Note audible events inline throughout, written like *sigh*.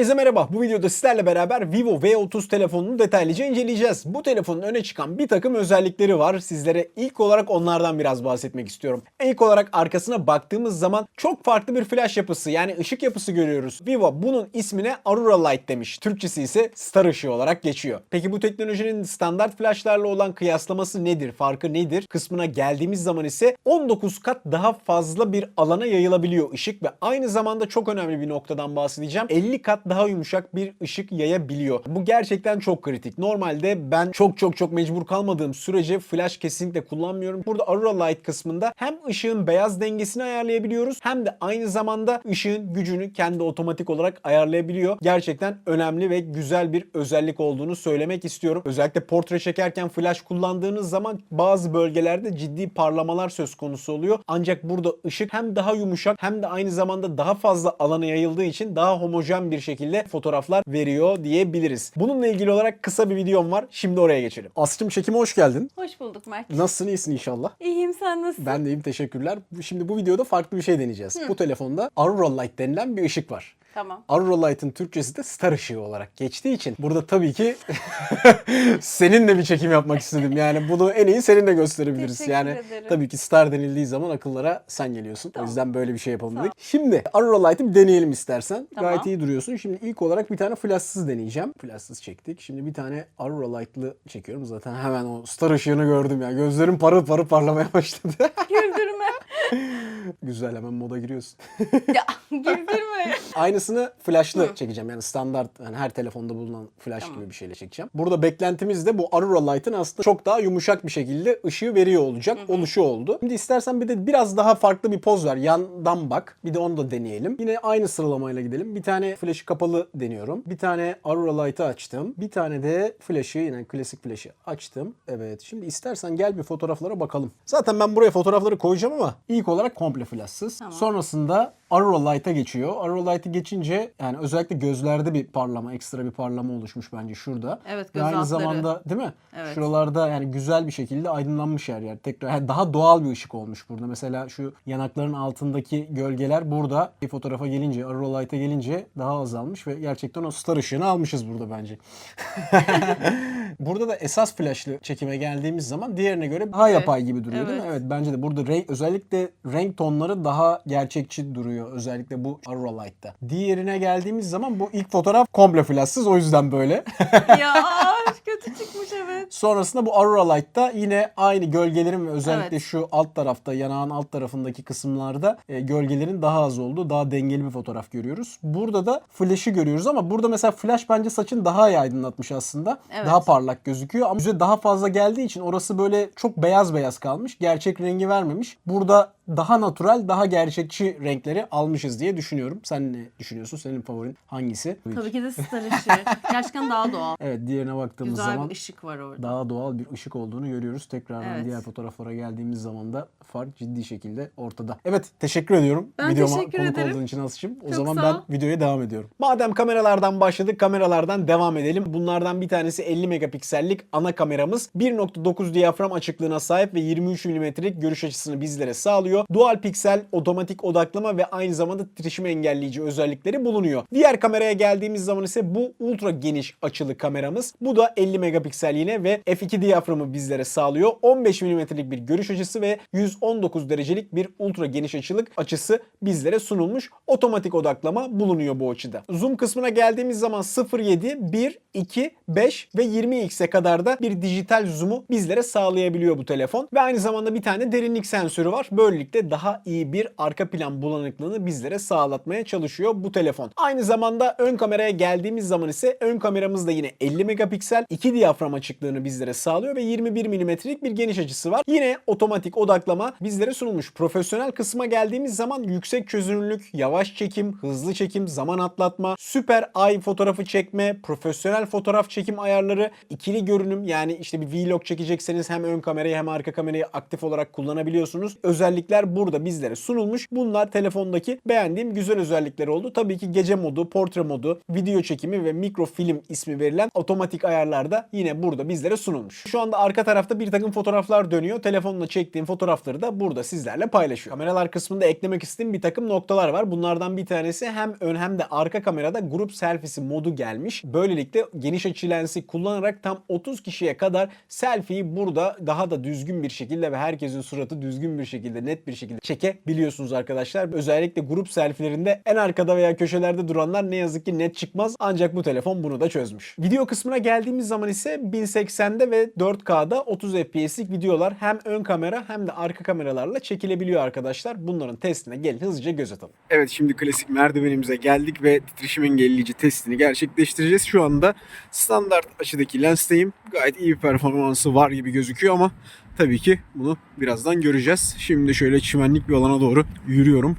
Herkese merhaba. Bu videoda sizlerle beraber Vivo V30 telefonunu detaylıca inceleyeceğiz. Bu telefonun öne çıkan bir takım özellikleri var. Sizlere ilk olarak onlardan biraz bahsetmek istiyorum. İlk olarak arkasına baktığımız zaman çok farklı bir flash yapısı yani ışık yapısı görüyoruz. Vivo bunun ismine Aurora Light demiş. Türkçesi ise star ışığı olarak geçiyor. Peki bu teknolojinin standart flashlarla olan kıyaslaması nedir? Farkı nedir? Kısmına geldiğimiz zaman ise 19 kat daha fazla bir alana yayılabiliyor ışık ve aynı zamanda çok önemli bir noktadan bahsedeceğim. 50 kat daha yumuşak bir ışık yayabiliyor. Bu gerçekten çok kritik. Normalde ben çok çok çok mecbur kalmadığım sürece flash kesinlikle kullanmıyorum. Burada Aurora Light kısmında hem ışığın beyaz dengesini ayarlayabiliyoruz hem de aynı zamanda ışığın gücünü kendi otomatik olarak ayarlayabiliyor. Gerçekten önemli ve güzel bir özellik olduğunu söylemek istiyorum. Özellikle portre çekerken flash kullandığınız zaman bazı bölgelerde ciddi parlamalar söz konusu oluyor. Ancak burada ışık hem daha yumuşak hem de aynı zamanda daha fazla alana yayıldığı için daha homojen bir şekilde fotoğraflar veriyor diyebiliriz. Bununla ilgili olarak kısa bir videom var. Şimdi oraya geçelim. Aslı'cığım çekime hoş geldin. Hoş bulduk Mert. Nasılsın? iyisin inşallah. İyiyim sen nasılsın? Ben de iyiyim teşekkürler. Şimdi bu videoda farklı bir şey deneyeceğiz. Bu telefonda Aurora Light denilen bir ışık var. Tamam. Aurora Light'ın Türkçesi de star ışığı olarak geçtiği için burada tabii ki *laughs* seninle bir çekim yapmak istedim. Yani bunu en iyi seninle gösterebiliriz. Teşekkür yani ederim. tabii ki star denildiği zaman akıllara sen geliyorsun. Tamam. O yüzden böyle bir şey yapalım Tamam. dedik. Şimdi Aurora Light'ı bir deneyelim istersen. Tamam. Gayet iyi duruyorsun. Şimdi ilk olarak bir tane flashsız deneyeceğim. Flashsız çektik. Şimdi bir tane Aurora Light'lı çekiyorum. Zaten hemen o star ışığını gördüm ya. Gözlerim parıl parıl parlamaya başladı. *laughs* Güldürme. *laughs* Güzel hemen moda giriyorsun. *laughs* ya güldürme. Aynısını flashlı çekeceğim. Yani standart yani her telefonda bulunan flash Tamam. gibi bir şeyle çekeceğim. Burada beklentimiz de bu Aurora Light'ın aslında çok daha yumuşak bir şekilde ışığı veriyor olacak. Oluşu oldu. Şimdi istersen bir de biraz daha farklı bir poz ver. Yandan bak. Bir de onu da deneyelim. Yine aynı sıralamayla gidelim. Bir tane flash'ı kapalı deniyorum. Bir tane Aurora Light'ı açtım. Bir tane de flash'ı yine klasik flash'ı açtım. Evet. Şimdi istersen gel bir fotoğraflara bakalım. Zaten ben buraya fotoğrafları koyacağım ama ilk olarak komple flashsız. Tamam. Sonrasında Aurora Light'a geçiyor. Aurora Light'ı geçince yani özellikle gözlerde bir parlama, ekstra bir parlama oluşmuş bence şurada. Evet, Ve göz aynı altları. zamanda değil mi? Evet. Şuralarda yani güzel bir şekilde aydınlanmış her yer. Tekrar yani daha doğal bir ışık olmuş burada. Mesela şu yanakların altındaki gölgeler burada bir fotoğrafa gelince, Aurora Light'a gelince daha azalmış ve gerçekten o star ışığını almışız burada bence. *laughs* burada da esas flashlı çekime geldiğimiz zaman diğerine göre daha Evet. yapay gibi duruyor değil mi? Evet. Evet bence de burada renk özellikle renk tonları daha gerçekçi duruyor özellikle bu Aurora Light'ta. Diğerine geldiğimiz zaman bu ilk fotoğraf komple flashsız o yüzden böyle. ya *laughs* kötü çıkmış evet. Sonrasında bu Aurora Light'ta yine aynı gölgelerin ve özellikle Evet. şu alt tarafta yanağın alt tarafındaki kısımlarda e, gölgelerin daha az olduğu daha dengeli bir fotoğraf görüyoruz. Burada da flash'ı görüyoruz ama burada mesela flash bence saçın daha iyi aydınlatmış aslında. Evet. Daha parlak gözüküyor ama yüze daha fazla geldiği için orası böyle çok beyaz beyaz kalmış. Gerçek rengi vermemiş. Burada daha natural, daha gerçekçi renkleri almışız diye düşünüyorum. Sen ne düşünüyorsun? Senin favorin hangisi? Tabii ki de star ışığı. Gerçekten daha doğal. *laughs* Evet diğerine baktığımız Güzel zaman bir ışık var orada. daha doğal bir ışık olduğunu görüyoruz. Tekrardan Evet. diğer fotoğraflara geldiğimiz zaman da fark ciddi şekilde ortada. Evet teşekkür ediyorum Ben videoma teşekkür konuk ederim. olduğun için Aslı'cığım. O Çok zaman ben videoya devam ediyorum. Madem kameralardan başladık kameralardan devam edelim. Bunlardan bir tanesi 50 megapiksellik ana kameramız. 1.9 diyafram açıklığına sahip ve 23 milimetrelik görüş açısını bizlere sağlıyor. Dual piksel, otomatik odaklama ve aynı zamanda titreşimi engelleyici özellikleri bulunuyor. Diğer kameraya geldiğimiz zaman ise bu ultra geniş açılı kameramız. Bu da 50 megapiksel yine ve f2 diyaframı bizlere sağlıyor. 15 milimetrelik bir görüş açısı ve 119 derecelik bir ultra geniş açılık açısı bizlere sunulmuş. Otomatik odaklama bulunuyor bu açıda. Zoom kısmına geldiğimiz zaman 0.7, 1, 2, 5 ve 20x'e kadar da bir dijital zoom'u bizlere sağlayabiliyor bu telefon. Ve aynı zamanda bir tane derinlik sensörü var. Böylelikle daha iyi bir arka plan bulanıklığını bizlere sağlatmaya çalışıyor bu telefon. Aynı zamanda ön kameraya geldiğimiz zaman ise ön kameramız da yine 50 megapiksel 2 diyafram açıklığını bizlere sağlıyor ve 21 milimetrelik bir geniş açısı var. Yine otomatik odaklama bizlere sunulmuş. Profesyonel kısma geldiğimiz zaman yüksek çözünürlük, yavaş çekim, hızlı çekim, zaman atlatma, süper ay fotoğrafı çekme, profesyonel fotoğraf çekim ayarları, ikili görünüm yani işte bir vlog çekecekseniz hem ön kamerayı hem arka kamerayı aktif olarak kullanabiliyorsunuz. Özellikler burada bizlere sunulmuş. Bunlar telefondaki beğendiğim güzel özellikler oldu. Tabii ki gece modu, portre modu, video çekimi ve mikrofilm ismi verilen otomatik ayarlar da yine burada bizlere sunulmuş. Şu anda arka tarafta bir takım fotoğraflar dönüyor. Telefonla çektiğim fotoğrafları da burada sizlerle paylaşıyor. Kameralar kısmında eklemek istediğim bir takım noktalar var. Bunlardan bir tanesi hem ön hem de arka kamerada grup selfiesi modu gelmiş. Böylelikle geniş açı lensi kullanarak tam 30 kişiye kadar selfie'yi burada daha da düzgün bir şekilde ve herkesin suratı düzgün bir şekilde net bir şekilde çekebiliyorsunuz arkadaşlar. Özellikle grup selfie'lerinde en arkada veya köşelerde duranlar ne yazık ki net çıkmaz. Ancak bu telefon bunu da çözmüş. Video kısmına geldiğimiz zaman ise 1080'de ve 4K'da 30 FPS'lik videolar hem ön kamera hem de arka kameralarla çekilebiliyor arkadaşlar. Bunların testine gelin hızlıca göz atalım. Evet şimdi klasik merdivenimize geldik ve titreşim engelleyici testini gerçekleştireceğiz. Şu anda standart açıdaki lensteyim. Gayet iyi bir performansı var gibi gözüküyor ama tabii ki bunu birazdan göreceğiz. Şimdi şöyle çimenlik bir alana doğru yürüyorum.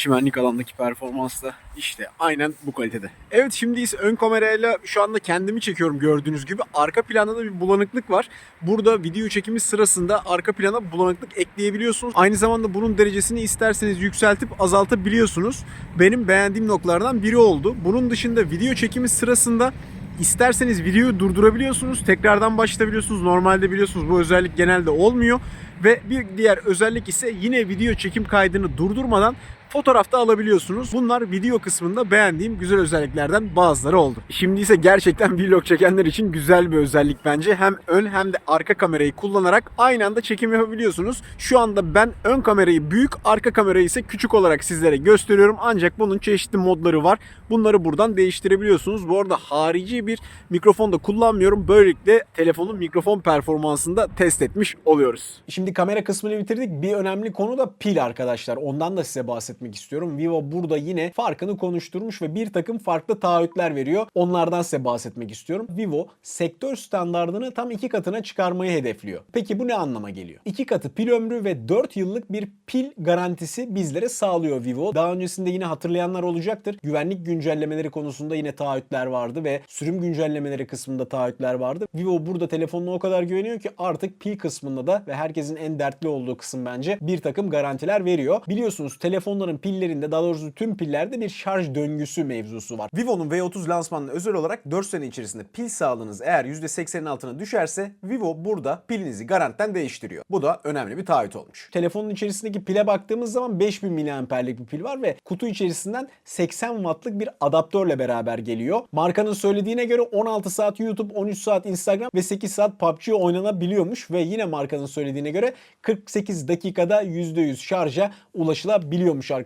Çimenlik alandaki performans da işte aynen bu kalitede. Evet şimdi ise ön kamerayla şu anda kendimi çekiyorum gördüğünüz gibi. Arka planda da bir bulanıklık var. Burada video çekimi sırasında arka plana bulanıklık ekleyebiliyorsunuz. Aynı zamanda bunun derecesini isterseniz yükseltip azaltabiliyorsunuz. Benim beğendiğim noktalardan biri oldu. Bunun dışında video çekimi sırasında İsterseniz videoyu durdurabiliyorsunuz. Tekrardan başlatabiliyorsunuz. Normalde biliyorsunuz bu özellik genelde olmuyor. Ve bir diğer özellik ise yine video çekim kaydını durdurmadan fotoğrafta alabiliyorsunuz. Bunlar video kısmında beğendiğim güzel özelliklerden bazıları oldu. Şimdi ise gerçekten vlog çekenler için güzel bir özellik bence. Hem ön hem de arka kamerayı kullanarak aynı anda çekim yapabiliyorsunuz. Şu anda ben ön kamerayı büyük, arka kamerayı ise küçük olarak sizlere gösteriyorum. Ancak bunun çeşitli modları var. Bunları buradan değiştirebiliyorsunuz. Bu arada harici bir mikrofon da kullanmıyorum. Böylelikle telefonun mikrofon performansını da test etmiş oluyoruz. Şimdi kamera kısmını bitirdik. Bir önemli konu da pil arkadaşlar. Ondan da size bahsetmek istiyorum. Vivo burada yine farkını konuşturmuş ve bir takım farklı taahhütler veriyor. Onlardan size bahsetmek istiyorum. Vivo sektör standardını tam iki katına çıkarmayı hedefliyor. Peki bu ne anlama geliyor? İki katı pil ömrü ve 4 yıllık bir pil garantisi bizlere sağlıyor Vivo. Daha öncesinde yine hatırlayanlar olacaktır. Güvenlik güncellemeleri konusunda yine taahhütler vardı ve sürüm güncellemeleri kısmında taahhütler vardı. Vivo burada telefonuna o kadar güveniyor ki artık pil kısmında da ve herkesin en dertli olduğu kısım bence bir takım garantiler veriyor. Biliyorsunuz telefonların pillerinde daha doğrusu tüm pillerde bir şarj döngüsü mevzusu var. Vivo'nun V30 lansmanına özel olarak 4 sene içerisinde pil sağlığınız eğer %80'in altına düşerse Vivo burada pilinizi garantiden değiştiriyor. Bu da önemli bir taahhüt olmuş. Telefonun içerisindeki pile baktığımız zaman 5000 mAh'lik bir pil var ve kutu içerisinden 80 wattlık bir adaptörle beraber geliyor. Markanın söylediğine göre 16 saat YouTube, 13 saat Instagram ve 8 saat PUBG oynanabiliyormuş ve yine markanın söylediğine göre 48 dakikada %100 şarja ulaşılabiliyormuş arkadaşlar.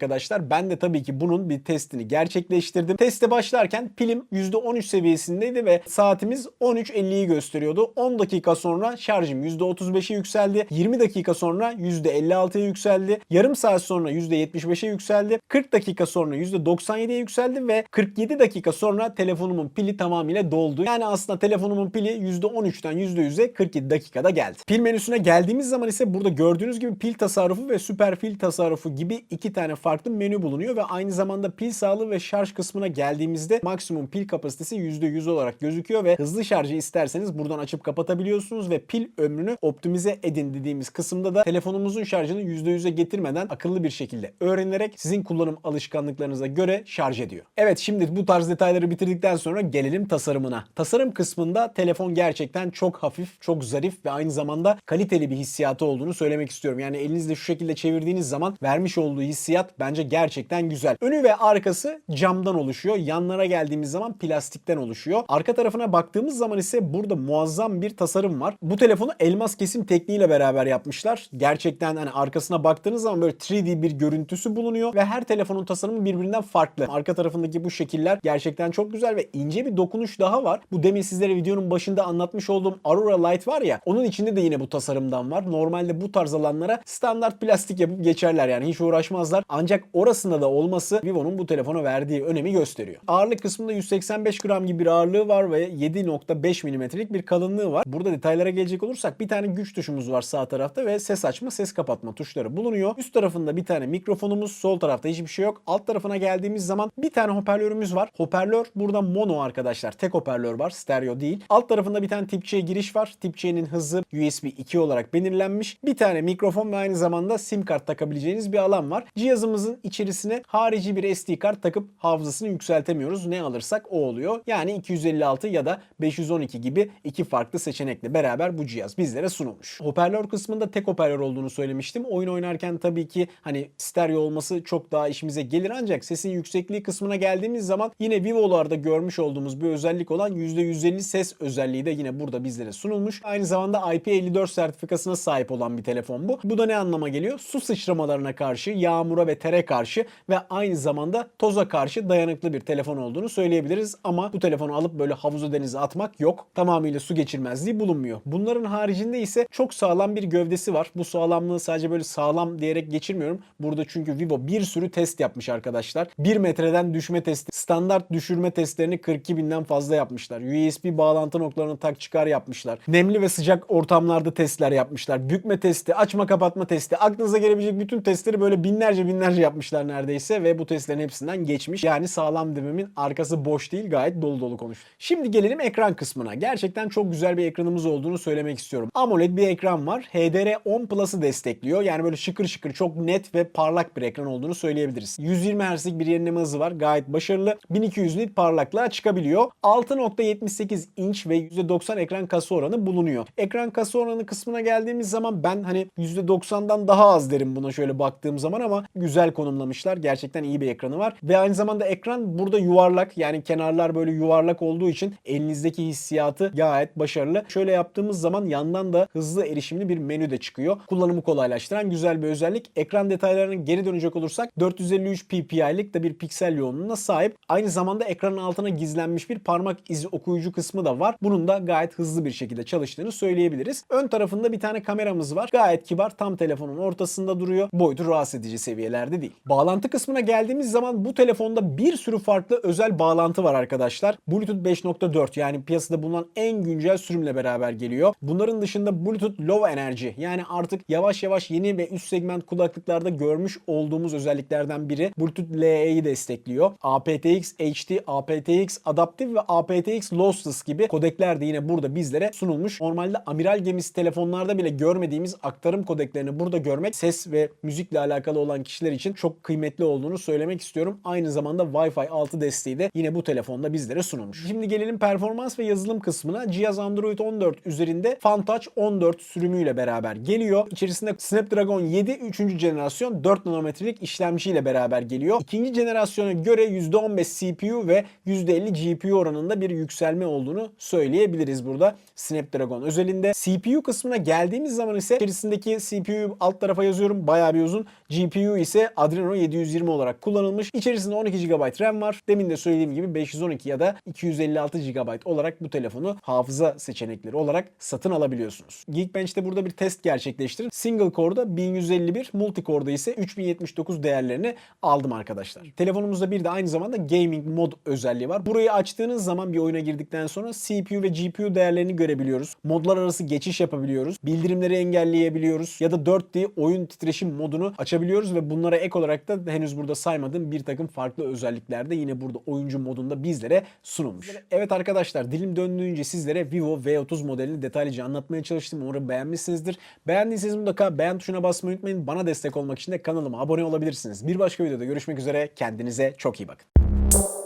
Ben de tabii ki bunun bir testini gerçekleştirdim. Teste başlarken pilim %13 seviyesindeydi ve saatimiz 13.50'yi gösteriyordu. 10 dakika sonra şarjım %35'e yükseldi. 20 dakika sonra %56'ya yükseldi. Yarım saat sonra %75'e yükseldi. 40 dakika sonra %97'ye yükseldi ve 47 dakika sonra telefonumun pili tamamıyla doldu. Yani aslında telefonumun pili %13'ten %100'e 47 dakikada geldi. Pil menüsüne geldiğimiz zaman ise burada gördüğünüz gibi pil tasarrufu ve süper pil tasarrufu gibi iki tane farklı menü bulunuyor ve aynı zamanda pil sağlığı ve şarj kısmına geldiğimizde maksimum pil kapasitesi %100 olarak gözüküyor ve hızlı şarjı isterseniz buradan açıp kapatabiliyorsunuz ve pil ömrünü optimize edin dediğimiz kısımda da telefonumuzun şarjını %100'e getirmeden akıllı bir şekilde öğrenerek sizin kullanım alışkanlıklarınıza göre şarj ediyor. Evet şimdi bu tarz detayları bitirdikten sonra gelelim tasarımına. Tasarım kısmında telefon gerçekten çok hafif, çok zarif ve aynı zamanda kaliteli bir hissiyatı olduğunu söylemek istiyorum. Yani elinizle şu şekilde çevirdiğiniz zaman vermiş olduğu hissiyat bence gerçekten güzel. Önü ve arkası camdan oluşuyor. Yanlara geldiğimiz zaman plastikten oluşuyor. Arka tarafına baktığımız zaman ise burada muazzam bir tasarım var. Bu telefonu elmas kesim tekniğiyle beraber yapmışlar. Gerçekten hani arkasına baktığınız zaman böyle 3D bir görüntüsü bulunuyor ve her telefonun tasarımı birbirinden farklı. Arka tarafındaki bu şekiller gerçekten çok güzel ve ince bir dokunuş daha var. Bu demin sizlere videonun başında anlatmış olduğum Aurora Light var ya onun içinde de yine bu tasarımdan var. Normalde bu tarz alanlara standart plastik yapıp geçerler yani hiç uğraşmazlar. Ancak orasında da olması Vivo'nun bu telefona verdiği önemi gösteriyor. Ağırlık kısmında 185 gram gibi bir ağırlığı var ve 7.5 milimetrelik bir kalınlığı var. Burada detaylara gelecek olursak bir tane güç tuşumuz var sağ tarafta ve ses açma, ses kapatma tuşları bulunuyor. Üst tarafında bir tane mikrofonumuz, sol tarafta hiçbir şey yok. Alt tarafına geldiğimiz zaman bir tane hoparlörümüz var. Hoparlör burada mono arkadaşlar. Tek hoparlör var, stereo değil. Alt tarafında bir tane tip giriş var. Tip hızı USB 2 olarak belirlenmiş. Bir tane mikrofon ve aynı zamanda sim kart takabileceğiniz bir alan var. Cihazın Cihazımızın içerisine harici bir SD kart takıp hafızasını yükseltemiyoruz. Ne alırsak o oluyor. Yani 256 ya da 512 gibi iki farklı seçenekle beraber bu cihaz bizlere sunulmuş. Hoparlör kısmında tek hoparlör olduğunu söylemiştim. Oyun oynarken tabii ki hani stereo olması çok daha işimize gelir ancak sesin yüksekliği kısmına geldiğimiz zaman yine Vivo'larda görmüş olduğumuz bir özellik olan %150 ses özelliği de yine burada bizlere sunulmuş. Aynı zamanda IP54 sertifikasına sahip olan bir telefon bu. Bu da ne anlama geliyor? Su sıçramalarına karşı, yağmura ve tere karşı ve aynı zamanda toza karşı dayanıklı bir telefon olduğunu söyleyebiliriz. Ama bu telefonu alıp böyle havuza denize atmak yok. Tamamıyla su geçirmezliği bulunmuyor. Bunların haricinde ise çok sağlam bir gövdesi var. Bu sağlamlığı sadece böyle sağlam diyerek geçirmiyorum. Burada çünkü Vivo bir sürü test yapmış arkadaşlar. 1 metreden düşme testi, standart düşürme testlerini 42 binden fazla yapmışlar. USB bağlantı noktalarını tak çıkar yapmışlar. Nemli ve sıcak ortamlarda testler yapmışlar. Bükme testi, açma kapatma testi. Aklınıza gelebilecek bütün testleri böyle binlerce binlerce yapmışlar neredeyse ve bu testlerin hepsinden geçmiş. Yani sağlam dememin arkası boş değil gayet dolu dolu konuş. Şimdi gelelim ekran kısmına. Gerçekten çok güzel bir ekranımız olduğunu söylemek istiyorum. AMOLED bir ekran var. HDR10 Plus'ı destekliyor. Yani böyle şıkır şıkır çok net ve parlak bir ekran olduğunu söyleyebiliriz. 120 Hz'lik bir yenileme hızı var. Gayet başarılı. 1200 nit parlaklığa çıkabiliyor. 6.78 inç ve %90 ekran kasa oranı bulunuyor. Ekran kasa oranı kısmına geldiğimiz zaman ben hani %90'dan daha az derim buna şöyle baktığım zaman ama güzel konumlamışlar. Gerçekten iyi bir ekranı var. Ve aynı zamanda ekran burada yuvarlak yani kenarlar böyle yuvarlak olduğu için elinizdeki hissiyatı gayet başarılı. Şöyle yaptığımız zaman yandan da hızlı erişimli bir menü de çıkıyor. Kullanımı kolaylaştıran güzel bir özellik. Ekran detaylarına geri dönecek olursak 453 ppi'lik de bir piksel yoğunluğuna sahip. Aynı zamanda ekranın altına gizlenmiş bir parmak izi okuyucu kısmı da var. Bunun da gayet hızlı bir şekilde çalıştığını söyleyebiliriz. Ön tarafında bir tane kameramız var. Gayet kibar tam telefonun ortasında duruyor. Boyutu rahatsız edici seviyelerde değil. Bağlantı kısmına geldiğimiz zaman bu telefonda bir sürü farklı özel bağlantı var arkadaşlar. Bluetooth 5.4 yani piyasada bulunan en güncel sürümle beraber geliyor. Bunların dışında Bluetooth Low Energy yani artık yavaş yavaş yeni ve üst segment kulaklıklarda görmüş olduğumuz özelliklerden biri. Bluetooth LE'yi destekliyor. aptX HD, aptX Adaptive ve aptX Lossless gibi kodekler de yine burada bizlere sunulmuş. Normalde amiral gemisi telefonlarda bile görmediğimiz aktarım kodeklerini burada görmek ses ve müzikle alakalı olan kişiler için çok kıymetli olduğunu söylemek istiyorum. Aynı zamanda Wi-Fi 6 desteği de yine bu telefonda bizlere sunulmuş. Şimdi gelelim performans ve yazılım kısmına. Cihaz Android 14 üzerinde FunTouch 14 sürümüyle beraber geliyor. İçerisinde Snapdragon 7 3. jenerasyon 4 nanometrelik işlemciyle beraber geliyor. İkinci jenerasyona göre %15 CPU ve %50 GPU oranında bir yükselme olduğunu söyleyebiliriz burada Snapdragon özelinde. CPU kısmına geldiğimiz zaman ise içerisindeki CPU alt tarafa yazıyorum bayağı bir uzun. GPU ise Adreno 720 olarak kullanılmış. İçerisinde 12 GB RAM var. Demin de söylediğim gibi 512 ya da 256 GB olarak bu telefonu hafıza seçenekleri olarak satın alabiliyorsunuz. Geekbench'te burada bir test gerçekleştirdim. Single core'da 1151, multi core'da ise 3079 değerlerini aldım arkadaşlar. Telefonumuzda bir de aynı zamanda gaming mod özelliği var. Burayı açtığınız zaman bir oyuna girdikten sonra CPU ve GPU değerlerini görebiliyoruz. Modlar arası geçiş yapabiliyoruz. Bildirimleri engelleyebiliyoruz. Ya da 4D oyun titreşim modunu açabiliyoruz ve bunlara ek olarak da henüz burada saymadığım bir takım farklı özellikler de yine burada oyuncu modunda bizlere sunulmuş. Evet arkadaşlar dilim döndüğünce sizlere Vivo V30 modelini detaylıca anlatmaya çalıştım. Umarım beğenmişsinizdir. Beğendiyseniz mutlaka beğen tuşuna basmayı unutmayın. Bana destek olmak için de kanalıma abone olabilirsiniz. Bir başka videoda görüşmek üzere. Kendinize çok iyi bakın.